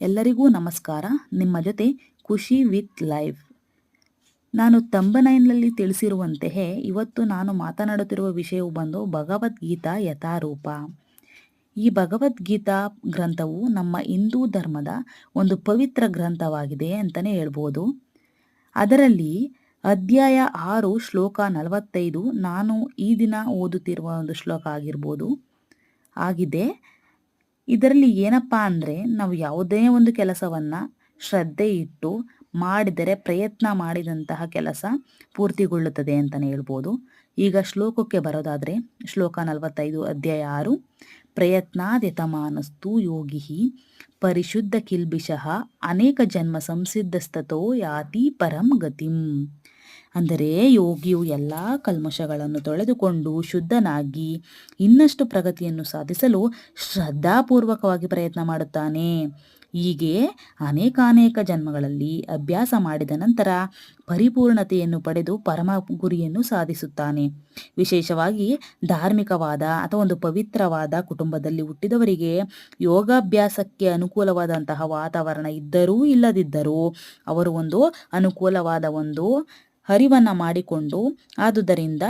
ಎಲ್ಲರಿಗೂ ನಮಸ್ಕಾರ. ನಿಮ್ಮ ಜೊತೆ ಖುಷಿ ವಿತ್ ಲೈಫ್. ನಾನು ತಂಬನೈನ್ನಲ್ಲಿ ತಿಳಿಸಿರುವಂತೆಯೇ ಇವತ್ತು ನಾನು ಮಾತನಾಡುತ್ತಿರುವ ವಿಷಯವು ಬಂದು ಭಗವದ್ಗೀತಾ ಯಥಾರೂಪ. ಈ ಭಗವದ್ಗೀತಾ ಗ್ರಂಥವು ನಮ್ಮ ಹಿಂದೂ ಧರ್ಮದ ಒಂದು ಪವಿತ್ರ ಗ್ರಂಥವಾಗಿದೆ ಅಂತಲೇ ಹೇಳ್ಬೋದು. ಅದರಲ್ಲಿ ಅಧ್ಯಾಯ ಆರು, ಶ್ಲೋಕ ನಲವತ್ತೈದು, ನಾನು ಈ ದಿನ ಓದುತ್ತಿರುವ ಒಂದು ಶ್ಲೋಕ ಆಗಿರ್ಬೋದು. ಆಗಿದೆ. ಇದರಲ್ಲಿ ಏನಪ್ಪಾ ಅಂದರೆ ನಾವು ಯಾವುದೇ ಒಂದು ಕೆಲಸವನ್ನು ಶ್ರದ್ಧೆ ಇಟ್ಟು ಮಾಡಿದರೆ ಪ್ರಯತ್ನ ಮಾಡಿದಂತಹ ಕೆಲಸ ಪೂರ್ತಿಗೊಳ್ಳುತ್ತದೆ ಅಂತಲೇ ಹೇಳ್ಬೋದು. ಈಗ ಶ್ಲೋಕಕ್ಕೆ ಬರೋದಾದರೆ ಶ್ಲೋಕ ನಲವತ್ತೈದು ಅಧ್ಯಾಯ ಆರು. ಪ್ರಯತ್ನಾದ್ಯತಮಾನಸ್ತು ಯೋಗಿ ಪರಿಶುದ್ಧ ಕಿಲ್ಬಿಷಃ ಅನೇಕ ಜನ್ಮ ಸಂಸಿದ್ಧಸ್ತತೋ ಯಾತಿ ಪರಂ ಗತಿಂ. ಅಂದರೆ ಯೋಗಿಯು ಎಲ್ಲ ಕಲ್ಮಶಗಳನ್ನು ತೊಳೆದುಕೊಂಡು ಶುದ್ಧನಾಗಿ ಇನ್ನಷ್ಟು ಪ್ರಗತಿಯನ್ನು ಸಾಧಿಸಲು ಶ್ರದ್ಧಾಪೂರ್ವಕವಾಗಿ ಪ್ರಯತ್ನ ಮಾಡುತ್ತಾನೆ. ಹೀಗೆ ಅನೇಕಾನೇಕ ಜನ್ಮಗಳಲ್ಲಿ ಅಭ್ಯಾಸ ಮಾಡಿದ ನಂತರ ಪರಿಪೂರ್ಣತೆಯನ್ನು ಪಡೆದು ಪರಮ ಗುರಿಯನ್ನು ಸಾಧಿಸುತ್ತಾನೆ. ವಿಶೇಷವಾಗಿ ಧಾರ್ಮಿಕವಾದ ಅಥವಾ ಒಂದು ಪವಿತ್ರವಾದ ಕುಟುಂಬದಲ್ಲಿ ಹುಟ್ಟಿದವರಿಗೆ ಯೋಗಾಭ್ಯಾಸಕ್ಕೆ ಅನುಕೂಲವಾದಂತಹ ವಾತಾವರಣ ಇದ್ದರೂ ಇಲ್ಲದಿದ್ದರೂ ಅವರು ಒಂದು ಅನುಕೂಲವಾದ ಒಂದು ಹರಿವನ್ನು ಮಾಡಿಕೊಂಡು ಆದುದರಿಂದ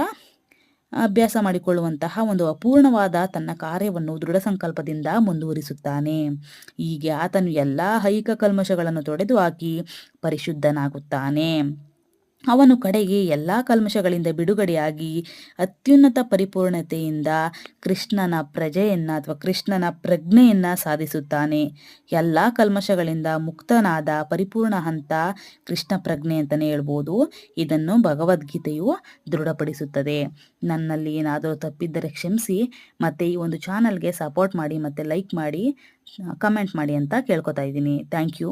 ಅಭ್ಯಾಸ ಮಾಡಿಕೊಳ್ಳುವಂತಹ ಒಂದು ಅಪೂರ್ಣವಾದ ತನ್ನ ಕಾರ್ಯವನ್ನು ದೃಢ ಸಂಕಲ್ಪದಿಂದ ಮುಂದುವರಿಸುತ್ತಾನೆ. ಹೀಗೆ ಆತನು ಎಲ್ಲ ಹೈಕ ಕಲ್ಮಶಗಳನ್ನು ತೊಡೆದು ಹಾಕಿ ಪರಿಶುದ್ಧನಾಗುತ್ತಾನೆ. ಅವನು ಕಡೆಗೆ ಎಲ್ಲ ಕಲ್ಮಶಗಳಿಂದ ಬಿಡುಗಡೆಯಾಗಿ ಅತ್ಯುನ್ನತ ಪರಿಪೂರ್ಣತೆಯಿಂದ ಕೃಷ್ಣನ ಪ್ರಜೆಯನ್ನು ಅಥವಾ ಕೃಷ್ಣನ ಪ್ರಜ್ಞೆಯನ್ನು ಸಾಧಿಸುತ್ತಾನೆ. ಎಲ್ಲ ಕಲ್ಮಶಗಳಿಂದ ಮುಕ್ತನಾದ ಪರಿಪೂರ್ಣ ಹಂತ ಕೃಷ್ಣ ಪ್ರಜ್ಞೆ ಅಂತಲೇ ಹೇಳ್ಬೋದು. ಇದನ್ನು ಭಗವದ್ಗೀತೆಯು ದೃಢಪಡಿಸುತ್ತದೆ. ನನ್ನಲ್ಲಿ ಏನಾದರೂ ತಪ್ಪಿದ್ದರೆ ಕ್ಷಮಿಸಿ, ಮತ್ತು ಈ ಒಂದು ಚಾನಲ್ಗೆ ಸಪೋರ್ಟ್ ಮಾಡಿ, ಮತ್ತು ಲೈಕ್ ಮಾಡಿ ಕಮೆಂಟ್ ಮಾಡಿ ಅಂತ ಕೇಳ್ಕೊತಾ ಇದ್ದೀನಿ. Thank you